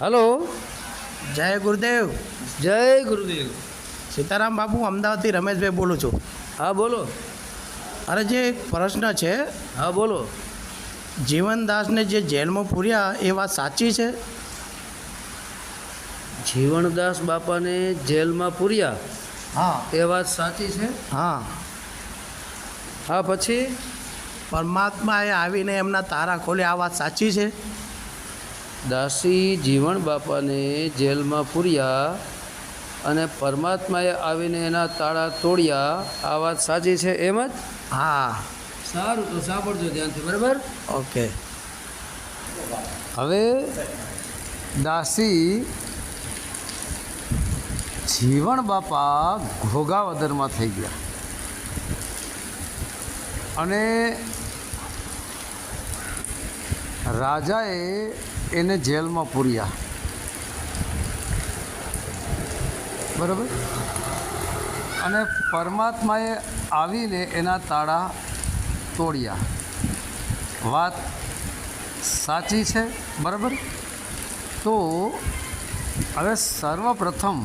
Hello. જય ગુરુદેવ. જય ગુરુદેવ. સીતારામ બાપુ અમદાવાદથી રમેશભાઈ બોલું છું. હા બોલો. અરે જે એક પ્રશ્ન છે. હા બોલો. જીવનદાસને જે જેલમાં પૂર્યા એ વાત સાચી છે? જીવનદાસ બાપાને જેલમાં પૂર્યા? હા. એ વાત સાચી છે? હા. હા પછી? પરમાત્માએ આવીને એમના તારા ખોલ્યા આ વાત સાચી છે? દાસી જીવણ બાપાને જેલમાં પૂર્યા અને પરમાત્માએ આવીને એના તાળા તોડ્યા. આ વાત સાચી છે એમ જ? હા. સારું તો સાંભળજો ધ્યાનથી બરાબર? ઓકે. હવે દાસી જીવણ બાપા ઘોગાવદરમાં થઈ ગયા. અને રાજાએ એને જેલમાં પૂર્યા. બરાબર? અને પરમાત્માએ આવીને એના તાળા તોડ્યા. વાત સાચી છે? બરાબર? તો હવે સર્વપ્રથમ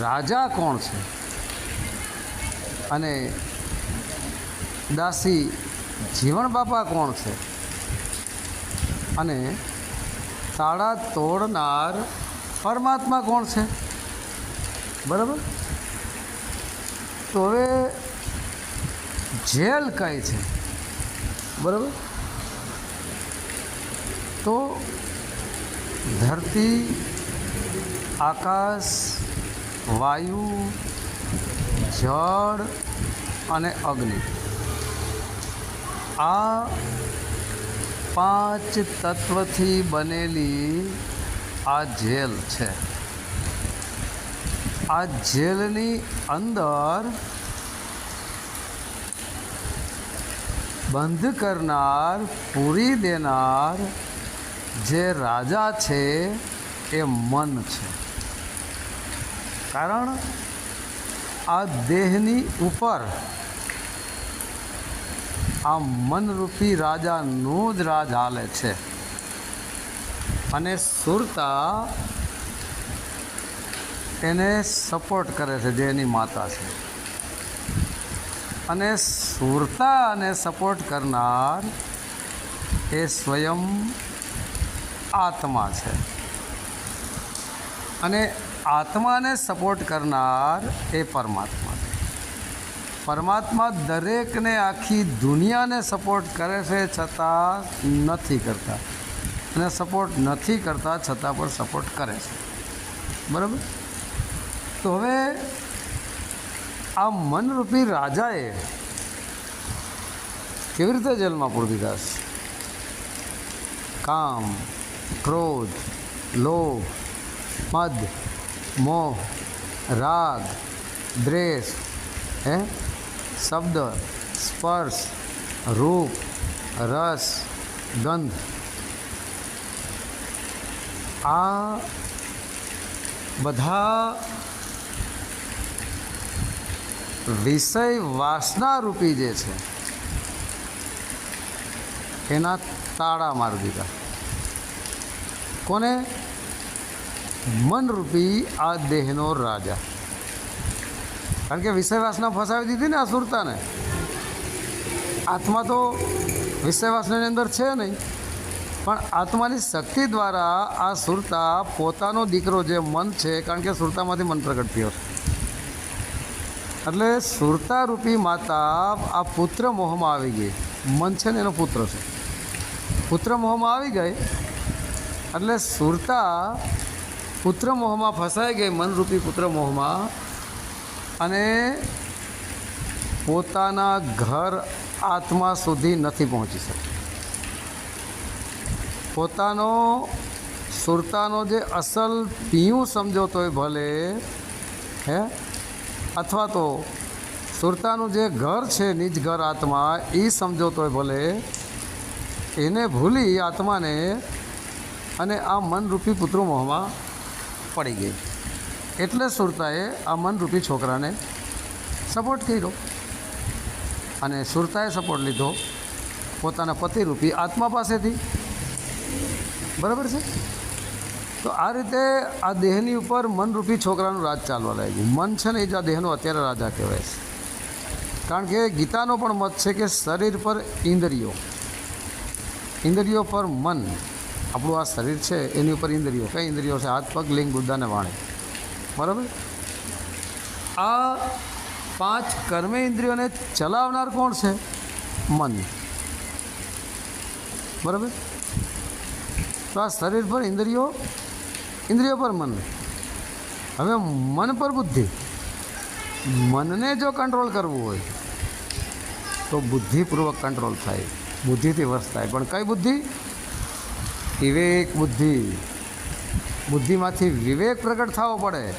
રાજા કોણ છે? અને દાસી જીવણ બાપા કોણ છે? અને તાળા તોડનાર પરમાત્મા કોણ છે? બરાબર? તો હવે જેલ કઈ છે? બરાબર? તો ધરતી, આકાશ, વાયુ, જળ અને અગ્નિ. આ પાંચ તત્વથી બનેલી આ જેલ છે. આ જેલની અંદર બંધ કરનાર, પૂરી દેનાર જે રાજા છે એ મન છે. કારણ આ દેહની ઉપર આ મનરૂપી રાજાનું જ રાજ હાલે છે. અને સુરતા એને સપોર્ટ કરે છે જે એની માતા છે. અને સુરતાને સપોર્ટ કરનાર એ સ્વયં આત્મા છે. અને આત્માને સપોર્ટ કરનાર એ પરમાત્મા પરમાત્મા દરેકને આખી દુનિયાને સપોર્ટ કરે છે છતાં નથી કરતા. અને સપોર્ટ નથી કરતા છતાં પણ સપોર્ટ કરે છે. બરાબર? તો હવે આ મનરૂપી રાજાએ કેવી રીતે જેલમાં પૂરી દીધા કામ, ક્રોધ, લોભ, મદ, મોહ, રાગ દ્રેષ હે? શબ્દ, સ્પર્શ, રૂપ, રસ, ગંધ. આ બધા વિષય વાસનારૂપી જે છે, એના તાળા મારી દીધા. કોને? મનરૂપી આ દેહનો રાજા. કારણ કે વિષયવાસના ફસાવી દીધી ને આ સુરતાને આત્મા તો વિષયવાસની અંદર છે નહીં, પણ આત્માની શક્તિ દ્વારા આ સુરતા પોતાનો દીકરો જે મન છે, કારણ કે સુરતામાંથી મન પ્રગટ થયો છે. એટલે સુરતારૂપી માતા આ પુત્ર મોહમાં આવી ગઈ. મન છે ને એનો પુત્ર છે. પુત્ર મોહમાં આવી ગઈ, એટલે સુરતા પુત્ર મોહમાં ફસાઈ ગઈ, મનરૂપી પુત્ર મોહમાં. અને પોતાના ઘર આત્મા સુધી નથી પહોંચી શકતી. પોતાનો, સુરતાનો જે અસલ પિયું સમજોતો હોય ભલે, હે? અથવા તો સુરતાનું જે ઘર છે, નિજ ઘર આત્મા એ સમજોતો હોય ભલે, એને ભૂલી આત્માને અને આ મનરૂપી પુત્રો મોહમાં પડી ગઈ. એટલે સુરતાએ આ મનરૂપી છોકરાને સપોર્ટ કર્યો. અને સુરતાએ સપોર્ટ લીધો પોતાના પતિરૂપી આત્મા પાસેથી. બરાબર છે? તો આ રીતે આ દેહની ઉપર મનરૂપી છોકરાનું રાજ ચાલવા લાગ્યું. મન છે ને એ જ આ દેહનો અત્યારે રાજા કહેવાય છે. કારણ કે ગીતાનો પણ મત છે કે શરીર પર ઇન્દ્રિયો. ઇન્દ્રિયો પર મન. આપણું આ શરીર છે, એની ઉપર ઇન્દ્રિયો. કઈ ઇન્દ્રિયો છે? હાથ પગ, લિંગ, બુદ્ધાને વાણી. બરાબર? આ પાંચ કર્મે ઇન્દ્રિયોને ચલાવનાર કોણ છે? મન. બરાબર? તો આ શરીર પર ઇન્દ્રિયો ઇન્દ્રિયો પર મન. હવે મન પર બુદ્ધિ. મનને જો કંટ્રોલ કરવું હોય, તો બુદ્ધિપૂર્વક કંટ્રોલ થાય. બુદ્ધિથી વસ થાય. પણ કઈ બુદ્ધિ? વિવેક બુદ્ધિ. બુદ્ધિમાંથી વિવેક પ્રગટ થવો પડે.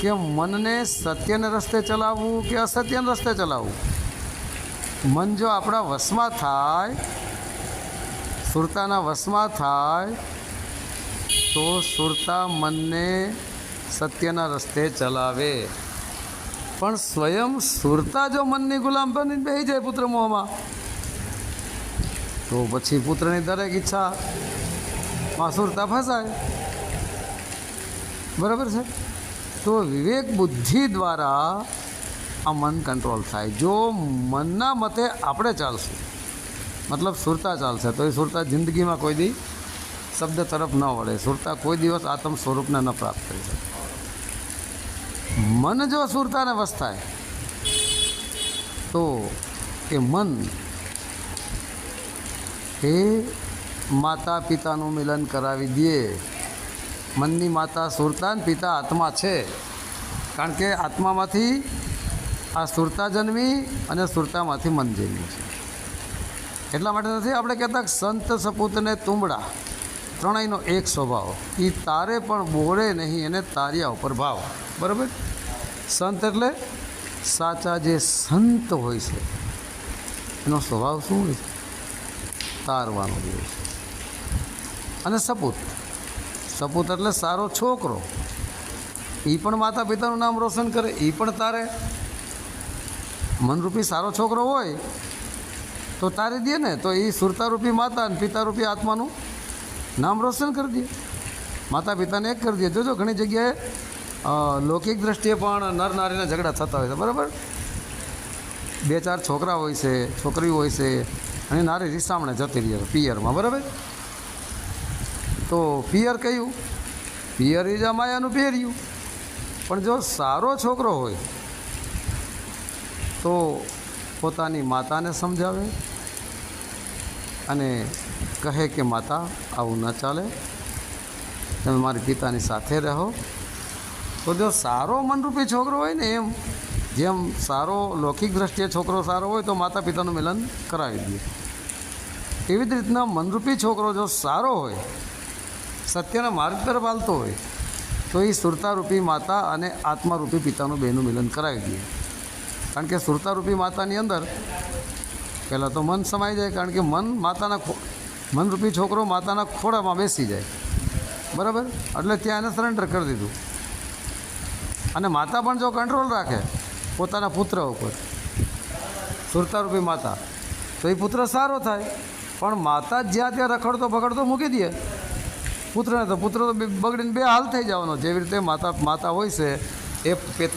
કે મનને સત્યને રસ્તે ચલાવવું કે અસત્યના રસ્તે ચલાવવું. મન જો આપણા વશમાં થાય, સુરતાના વશમાં થાય, તો સુરતા મનને સત્યના રસ્તે ચલાવે. પણ સ્વયં સુરતા જો મનની ગુલામ બની બેસી જાય પુત્ર મોહમાં, તો પછી પુત્રની દરેક ઈચ્છા માં સુરતા ફસાય. બરાબર છે? તો વિવેક બુદ્ધિ દ્વારા આ મન કંટ્રોલ થાય. જો મનના મતે આપણે ચાલશું, મતલબ સુરતા ચાલશે, તો એ સુરતા જિંદગીમાં કોઈ દી શબ્દ તરફ ન વળે. સુરતા કોઈ દિવસ આત્મ સ્વરૂપને ન પ્રાપ્ત કરી શકે. મન જો સુરતાને વસ્તાય, તો એ મન એ માતા પિતાનું મિલન કરાવી દઈએ. મનની માતા સુરતા ને પિતા આત્મા છે. કારણ કે આત્મામાંથી આ સુરતા જન્મી અને સુરતામાંથી મન જન્મ્યું છે. એટલા માટે નથી, આપણે કહેતા સંત સપૂતને તુંબડા, ત્રણેયનો એક સ્વભાવ. એ તારે પણ બોળે નહીં, એને તાર્યા ઉપર ભાવ. બરાબર? સંત એટલે સાચા જે સંત હોય છે, એનો સ્વભાવ શું હોય છે? તારવાનો હોય છે અને સપૂત. સપૂત એટલે સારો છોકરો. એ પણ માતા પિતાનું નામ રોશન કરે એ પણ તારે. મનરૂપી સારો છોકરો હોય, તો તારી દે ને, તો એ સુરતારૂપી માતા અને પિતારૂપી આત્માનું નામ રોશન કરી દે. માતા પિતાને એક કરી દે. જોજો, ઘણી જગ્યાએ લૌકિક દ્રષ્ટિએ પણ નર નારીના ઝઘડા થતા હોય છે, બરાબર? બે ચાર છોકરા હોય છે, છોકરીઓ હોય છે, અને નારી રીસામણે જતી રહી છે પિયરમાં, બરાબર? તો પિયર કયું પિયર ઇઝ અમાયાનું માયાનું પહેર્યું પણ જો સારો છોકરો હોય, તો પોતાની માતાને સમજાવે અને કહે કે, માતા, આવું ન ચાલે. તમે મારી પિતાની સાથે રહો. તો જો સારો મનરૂપી છોકરો હોય ને, એમ જેમ સારો લૌકિક દ્રષ્ટિએ છોકરો સારો હોય, તો માતા પિતાનું મિલન કરાવી દે. એવી જ રીતના મનરૂપી છોકરો જો સારો હોય સત્યના માર્ગ તરફ હાલતો હોય, તો એ સુરતારૂપી માતા અને આત્મારૂપી પિતાનું બેનું મિલન કરાવી દઈએ કારણ કે સુરતારૂપી માતાની અંદર પહેલાં તો મન સમાઈ જાય, કારણ કે મન માતાના મનરૂપી છોકરો માતાના ખોળામાં બેસી જાય. બરાબર? એટલે ત્યાં એને સરેન્ડર કરી દીધું. અને માતા પણ જો કંટ્રોલ રાખે, પોતાના પુત્ર ઉપર, સુરતારૂપી માતા, તો એ પુત્ર સારો થાય. પણ માતા જ્યાં ત્યાં રખડતો પકડતો મૂકી દે. પુત્રને તો પુત્ર તો બગડીને બે હાલ થઈ જવાનો. જેવી રીતે માતા માતા હોય છે, એ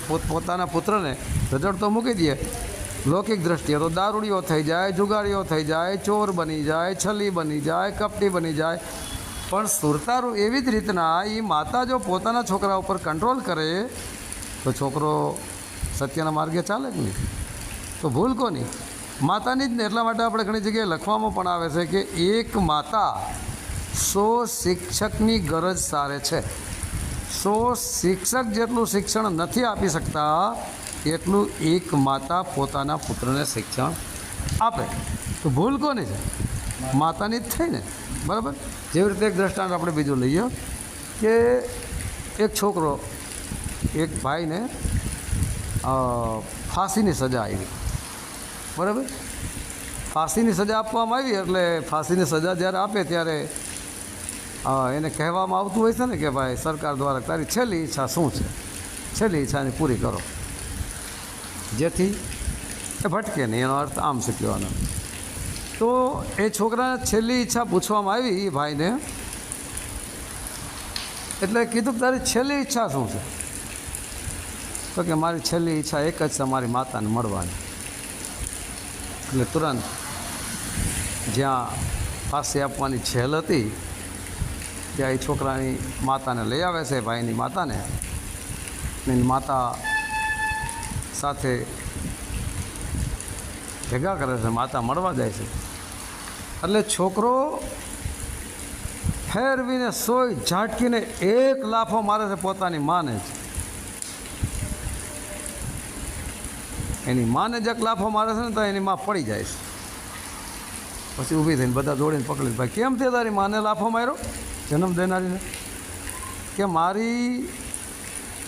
પોત- પોતાના પુત્રને રજડ તો મૂકી દે. લૌકિક દ્રષ્ટિએ તો દારૂડીઓ થઈ જાય, જુગારીઓ થઈ જાય, ચોર બની જાય, છલી બની જાય, કપટી બની જાય. પણ સુરતારું એવી જ રીતના એ માતા જો પોતાના છોકરા ઉપર કંટ્રોલ કરે, તો છોકરો સત્યના માર્ગે ચાલે જ નહીં? તો ભૂલ કોની? માતાની જ ને એટલા માટે આપણે ઘણી જગ્યાએ લખવામાં પણ આવે છે કે એક માતા સો શિક્ષકની ગરજ સારે છે. સો શિક્ષક જેટલું શિક્ષણ નથી આપી શકતા, એટલું એક માતા પોતાના પુત્રને શિક્ષણ આપે. તો ભૂલ કોની છે? માતાની જ થઈ ને? બરાબર? જેવી રીતે એક દ્રષ્ટાંત આપણે બીજું લઈએ કે એક છોકરો એક ભાઈને ફાંસીની સજા આવી. બરાબર? ફાંસીની સજા આપવામાં આવી એટલે ફાંસીની સજા જ્યારે આપે ત્યારે એને કહેવામાં આવતું હોય છે ને કે ભાઈ, સરકાર દ્વારા તારી છેલ્લી ઈચ્છા શું છે? છેલ્લી ઈચ્છાને પૂરી કરો. જેથી એ ભટકે નહીં, એનો અર્થ આમ શીખવાનો તો એ છોકરાને છેલ્લી ઈચ્છા પૂછવામાં આવી એ ભાઈને, એટલે કીધું તારી છેલ્લી ઈચ્છા શું છે? તો કે મારી છેલ્લી ઈચ્છા એક જ છે, મારી માતાને મળવાની. એટલે તુરંત જ્યાં ફાંસી આપવાની છેલ હતી ત્યાં એ છોકરાની માતાને લઈ આવે છે, ભાઈની માતાને. એની માતા સાથે ભેગા કરે છે, માતા મળવા જાય છે. એટલે છોકરો ફેરવીને સોય ઝાટકીને એક લાફો મારે છે પોતાની માને જ. એની માને જ એક લાફો મારે છે ને તો એની માં પડી જાય છે. પછી ઊભી થઈને બધા દોડીને પકડી ભાઈ, કેમ તે તારી માને લાફો માર્યો? જન્મ દેનારીને કે મારી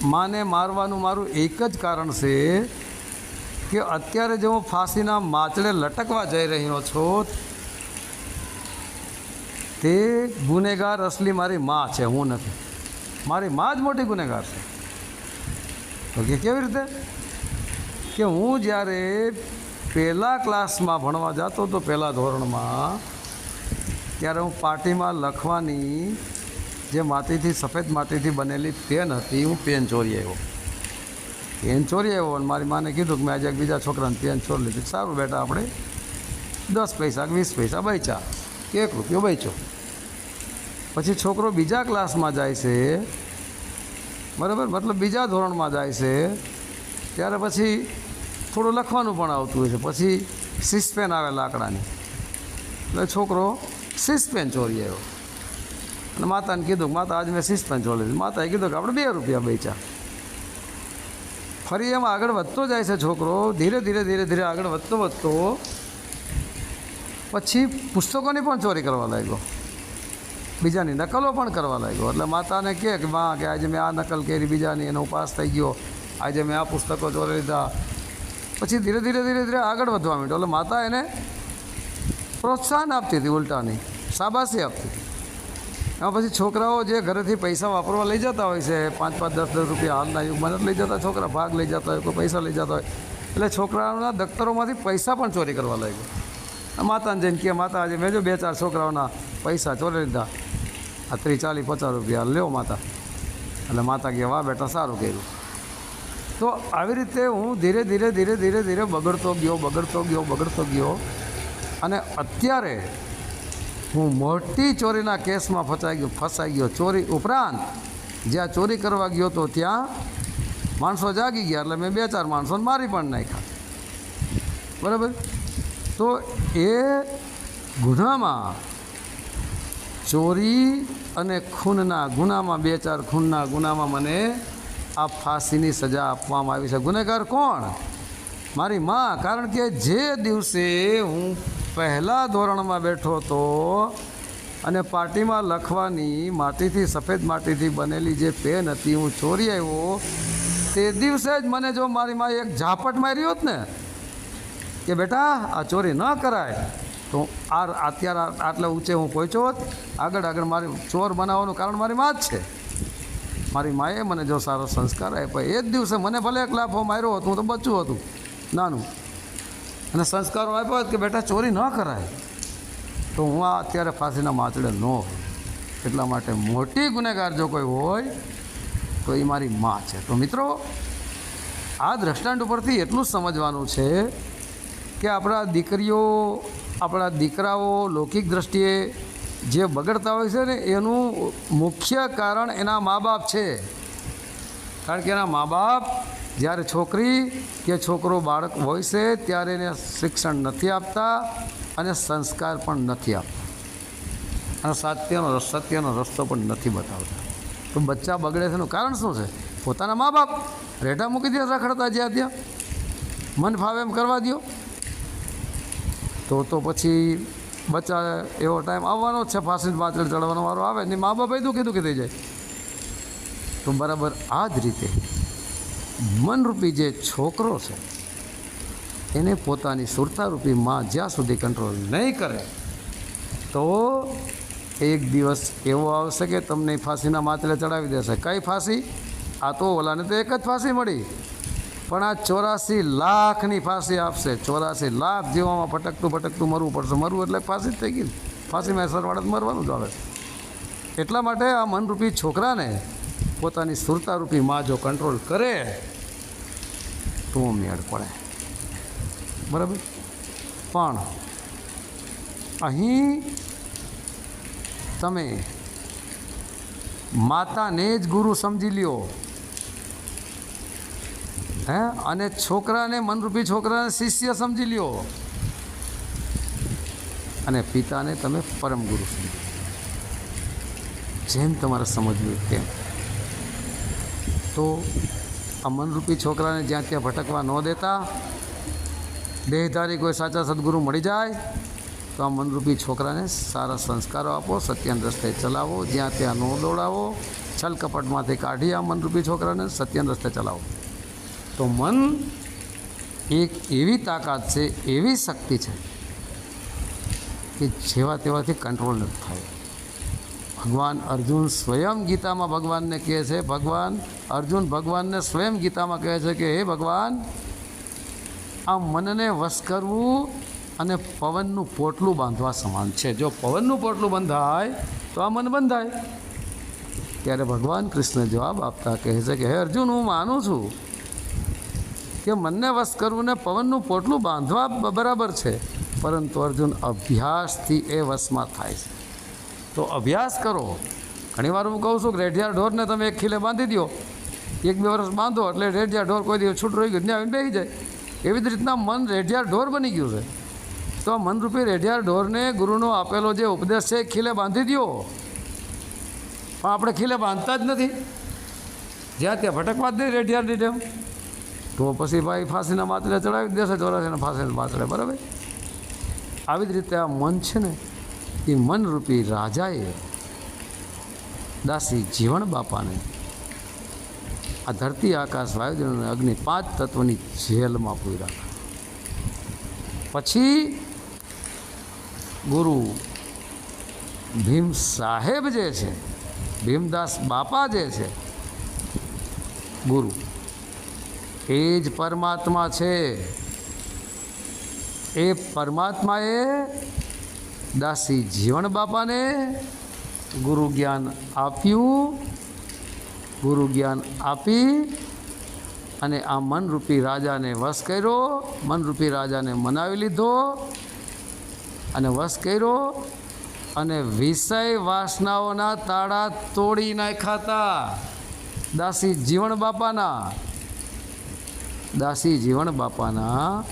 માને મારવાનું મારું એક જ કારણ છે કે અત્યારે જે હું ફાંસીના માચડે લટકવા જઈ રહ્યો છું, તે ગુનેગાર અસલી મારી મા છે, હું નથી. મારી મા જ મોટી ગુનેગાર છે. તો કે કેવી રીતે? કે હું જ્યારે પહેલા ક્લાસમાં ભણવા જતો હતો પહેલા ધોરણમાં ત્યારે હું પાર્ટીમાં લખવાની જે માટીથી, સફેદ માટીથી બનેલી પેન હતી, હું પેન ચોરી આવ્યો. પેન ચોરી આવ્યો અને મારી માને કીધું કે મેં આજે બીજા છોકરાને પેન ચોરી લીધી. સારું બેટા, આપણે દસ પૈસા વીસ પૈસા બચ્યા. એક રૂપિયો બચ્યો. પછી છોકરો બીજા ક્લાસમાં જાય છે. બરાબર? મતલબ બીજા ધોરણમાં જાય છે. ત્યારે પછી થોડું લખવાનું પણ આવતું હોય છે. પછી સિસ્પેન આવે લાકડાની. એટલે છોકરો સિસ્પેન ચોરી આવ્યો અને માતાને કીધું માતા, આજ મેં સિસ્પેન ચોરી લીધી. માતાએ કીધું કે આપણે બે રૂપિયા બેચ્યા ફરી એમાં આગળ વધતો જાય છે છોકરો, ધીરે ધીરે ધીરે ધીરે આગળ વધતો વધતો પછી પુસ્તકોની પણ ચોરી કરવા લાગ્યો. બીજાની નકલો પણ કરવા લાગ્યો. એટલે માતાને કહે કે, માં, કે આજે મેં આ નકલ કરી, બીજાની એનો ઉપાસ થઈ ગયો. આજે મેં આ પુસ્તકો ચોરી લીધા. પછી ધીરે ધીરે ધીરે ધીરે આગળ વધવા માંડ્યો. એટલે માતા એને પ્રોત્સાહન આપતી હતી ઉલટાની. શાબાશી આપતી હતી. એમાં પછી છોકરાઓ જે ઘરેથી પૈસા વાપરવા લઈ જતા હોય છે પાંચ પાંચ દસ દસ રૂપિયા હાલના યુગમાં નથી લઈ જતા, છોકરા ભાગ લઈ જતા હોય, કોઈ પૈસા લઈ જતા હોય. એટલે છોકરાઓના દફતરોમાંથી પૈસા પણ ચોરી કરવા લાગ્યો. માતાને જઈને કે માતા, આજે મેં જો બે ચાર છોકરાઓના પૈસા ચોરી લીધા. આ ત્રીસ ચાલીસ પચાસ રૂપિયા. લ્યો માતા. એટલે માતા કહે, વાહ બેટા, સારું કર્યું. તો આવી રીતે હું ધીરે ધીરે ધીરે ધીરે ધીરે બગડતો ગયો બગડતો ગયો બગડતો ગયો. અને અત્યારે હું મોટી ચોરીના કેસમાં ફસાઈ ગયો ફસાઈ ગયો. ચોરી ઉપરાંત જ્યાં ચોરી કરવા ગયો તો ત્યાં માણસો જાગી ગયા એટલે મેં બે ચાર માણસોને મારી પણ નાખ્યા. બરાબર? તો એ ગુનામાં ચોરી અને ખૂનના ગુનામાં, બે ચાર ખૂનના ગુનામાં મને આ ફાંસીની સજા આપવામાં આવી છે. ગુનેગાર કોણ? મારી માં. કારણ કે જે દિવસે હું પહેલા ધોરણમાં બેઠો હતો અને પાર્ટીમાં લખવાની માટીથી સફેદ માટીથી બનેલી જે પેન હતી, હું ચોરી આવ્યો. તે દિવસે જ મને જો મારી માએ એક ઝાપટ માર્યો હોત ને, કે બેટા, આ ચોરી ન કરાય. તો આ અત્યારે આટલા ઊંચે હું પહોંચ્યો હોત, આગળ આગળ મારી ચોર બનાવવાનું કારણ મારી માં જ છે. મારી માએ મને જો સારો સંસ્કાર આપ્યો, એ જ દિવસે મને ભલે એક લાફો માર્યો હતો, હું તો બચ્યું હતું, નાનું. અને સંસ્કારો આપ્યો કે બેટા ચોરી ન કરાય, તો હું આ અત્યારે ફાંસીના માચડે ન હોઉં. એટલા માટે મોટી ગુનેગાર જો કોઈ હોય, તો એ મારી મા છે. તો મિત્રો, આ દ્રષ્ટાંત ઉપરથી એટલું સમજવાનું છે કે આપણા દીકરીઓ, આપણા દીકરાઓ લૌકિક દ્રષ્ટિએ જે બગડતા હોય છે ને, એનું મુખ્ય કારણ એના મા બાપ છે. કારણ કે એના મા બાપ જ્યારે છોકરી કે છોકરો બાળક હોય છે, ત્યારે એને શિક્ષણ નથી આપતા અને સંસ્કાર પણ નથી આપતા. અને સાત્યનો સત્યનો રસ્તો પણ નથી બતાવતા. તો બચ્ચા બગડે છે એનું કારણ શું છે? પોતાના મા બાપ રેઢા મૂકી દે રખડતા જ્યાં ત્યાં. મન ફાવે એમ કરવા દો તો તો પછી બચ્ચા એવો ટાઈમ આવવાનો જ છે, ફાંસી પાછળ ચડવાનો વારો આવે ને મા બાપ દુઃખી દુઃખી થઈ જાય. તો બરાબર આ જ રીતે મનરૂપી જે છોકરો છે, એને પોતાની સુરતારૂપી માં જ્યાં સુધી કંટ્રોલ નહીં કરે, તો એક દિવસ એવો આવશે કે તમને ફાંસીના માતલે ચડાવી દેશે. કઈ ફાંસી? આ તો ઓલાને તો એક જ ફાંસી મળી. પણ આ ચોરાસી લાખની ફાંસી આપશે. ચોરાસી લાખ જીવામાં ભટકતું ભટકતું મરવું પડશે. મરવું એટલે ફાંસી જ થઈ ગઈ ફાંસીમાં સરવાળા મરવાનું જ આવે. એટલા માટે આ મનરૂપી છોકરાને પોતાની સુરતારૂપી માં જો કંટ્રોલ કરે, તો મેળ પડે. બરાબર? પણ અહીં તમે માતાને જ ગુરુ સમજી લ્યો. હે? અને છોકરાને, મનરૂપી છોકરાને શિષ્ય સમજી લ્યો. અને પિતાને તમે પરમ ગુરુ સમજી જેમ તમારે સમજવું તેમ. તો આ મનરૂપી છોકરાને જ્યાં ત્યાં ભટકવા ન દેતા. દેહધારી કોઈ સાચા સદગુરુ મળી જાય, તો આ મનરૂપી છોકરાને સારા સંસ્કારો આપો, સત્યન રસ્તે ચલાવો, જ્યાં ત્યાં ન દોડાવો, છલ કપટમાંથી કાઢી આ મનરૂપી છોકરાને સત્યન રસ્તે ચલાવો. તો મન એક એવી તાકાત છે, એવી શક્તિ છે, કે જેવા તેવાથી કંટ્રોલ નથી થાય. ભગવાન અર્જુન સ્વયં ગીતામાં ભગવાનને કહે છે, ભગવાન અર્જુન ભગવાનને સ્વયં ગીતામાં કહે છે કે, હે ભગવાન, આ મનને વશ કરવું અને પવનનું પોટલું બાંધવા સમાન છે. જો પવનનું પોટલું બંધાય, તો આ મન બંધાય. ત્યારે ભગવાન કૃષ્ણ જવાબ આપતા કહે છે કે, હે અર્જુન, હું માનું છું કે મનને વશ કરવું ને પવનનું પોટલું બાંધવા બરાબર છે, પરંતુ અર્જુન અભ્યાસથી એ વશમાં થાય છે. તો અભ્યાસ કરો. ઘણીવાર હું કહું છું કે રેઢિયાર ઢોરને તમે એક ખીલે બાંધી દો. એક બે વર્ષ બાંધો એટલે રેઢિયાર ઢોર કોઈ દિવસ છૂટ રહી ગયું ત્યાં આવીને બેસી જાય. એવી જ રીતના મન રેઢિયાર ઢોર બની ગયું છે. તો આ મનરૂપી રેઢિયાર ઢોરને ગુરુનો આપેલો જે ઉપદેશ છે એ ખીલે બાંધી દો પણ આપણે ખીલે બાંધતા જ નથી. જ્યાં ત્યાં ભટકવા જ નહીં રેઢિયારની જેમ. તો પછી ભાઈ ફાંસીના માતરે ચડાવી દેશે, ચોરાસીના ફાંસીના માતરે બરાબર? આવી જ રીતે આ મન છે ને એ મનરૂપી રાજાએ દાસી જીવણ બાપાને આ ધરતી આકાશ વાયુજન અને અગ્નિ પાંચ તત્વની જેલમાં પૂર્યા. પછી ગુરુ ભીમ સાહેબ જે છે, ભીમદાસ બાપા જે છે, ગુરુ, એ જ પરમાત્મા છે. એ પરમાત્માએ દાસી જીવણ બાપાને ગુરુ જ્ઞાન આપ્યું, ગુરુ જ્ઞાન આપી અને આ મનરૂપી રાજાને વશ કર્યો, મનરૂપી રાજાને મનાવી લીધો અને વશ કર્યો અને વિષય વાસનાઓના તાળા તોડી નાખાતા દાસી જીવણ બાપાના, દાસી જીવણ બાપાના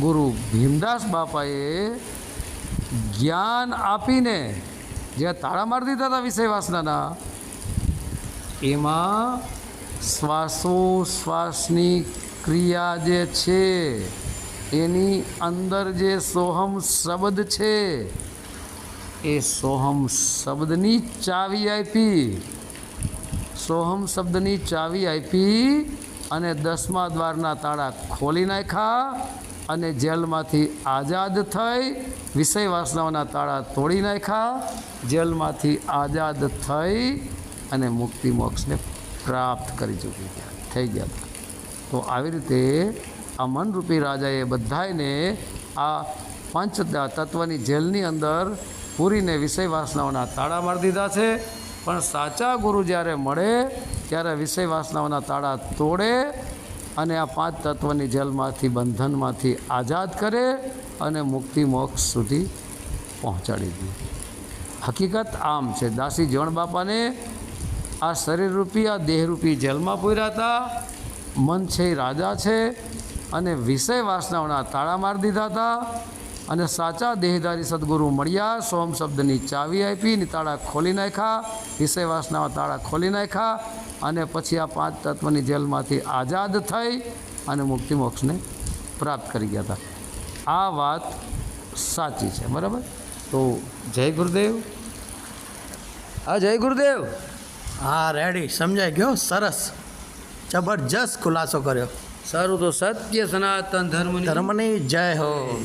ગુરુ ભીમદાસ બાપાએ જ્ઞાન આપીને જે તાળા મારી દીધા હતા વિષય વાસનાના, એમાં શ્વાસોશ્વાસની ક્રિયા જે છે, એની અંદર જે સોહમ શબ્દ છે, એ સોહમ શબ્દની ચાવી આપી. સોહમ શબ્દની ચાવી આપી અને દસમા દ્વારના તાળા ખોલી નાખ્યા. અને જેલમાંથી આઝાદ થઈ વિષય વાસનાઓના તાળા તોડી નાખ્યા. જેલમાંથી આઝાદ થઈ અને મુક્તિ મોક્ષને પ્રાપ્ત કરી ચૂકી ગયા થઈ ગયા હતા. તો આવી રીતે આ મનરૂપી રાજાએ બધાને આ પંચ તત્વની જેલની અંદર પૂરીને વિષય વાસનાઓના તાળા મારી દીધા છે. પણ સાચા ગુરુ જ્યારે મળે, ત્યારે વિષય વાસનાઓના તાળા તોડે અને આ પાંચ તત્વની જેલમાંથી, બંધનમાંથી આઝાદ કરે અને મુક્તિ મોક્ષ સુધી પહોંચાડી દે. હકીકત આમ છે. દાસી જીવણ બાપાને આ શરીરરૂપી, આ દેહરૂપી જેલમાં પૂર્યા હતા. મન છે રાજા છે અને વિષય વાસનાઓના તાળા મારી દીધા હતા અને સાચા દેહધારી સદગુરુ મળ્યા, સોમ શબ્દની ચાવી આપી, ને તાળા ખોલી નાખ્યા, વિષય વાસનામાં તાળા ખોલી નાખ્યા અને પછી આ પાંચ તત્વની જેલમાંથી આઝાદ થઈ અને મુક્તિ મોક્ષને પ્રાપ્ત કરી ગયા હતા. આ વાત સાચી છે બરાબર? તો જય ગુરુદેવ. હા જય ગુરુદેવ. હા રેડી સમજાઈ ગયો સરસ. જબરજસ્ત ખુલાસો કર્યો. સારું તો સત્ય સનાતન ધર્મ ધર્મની જય હો.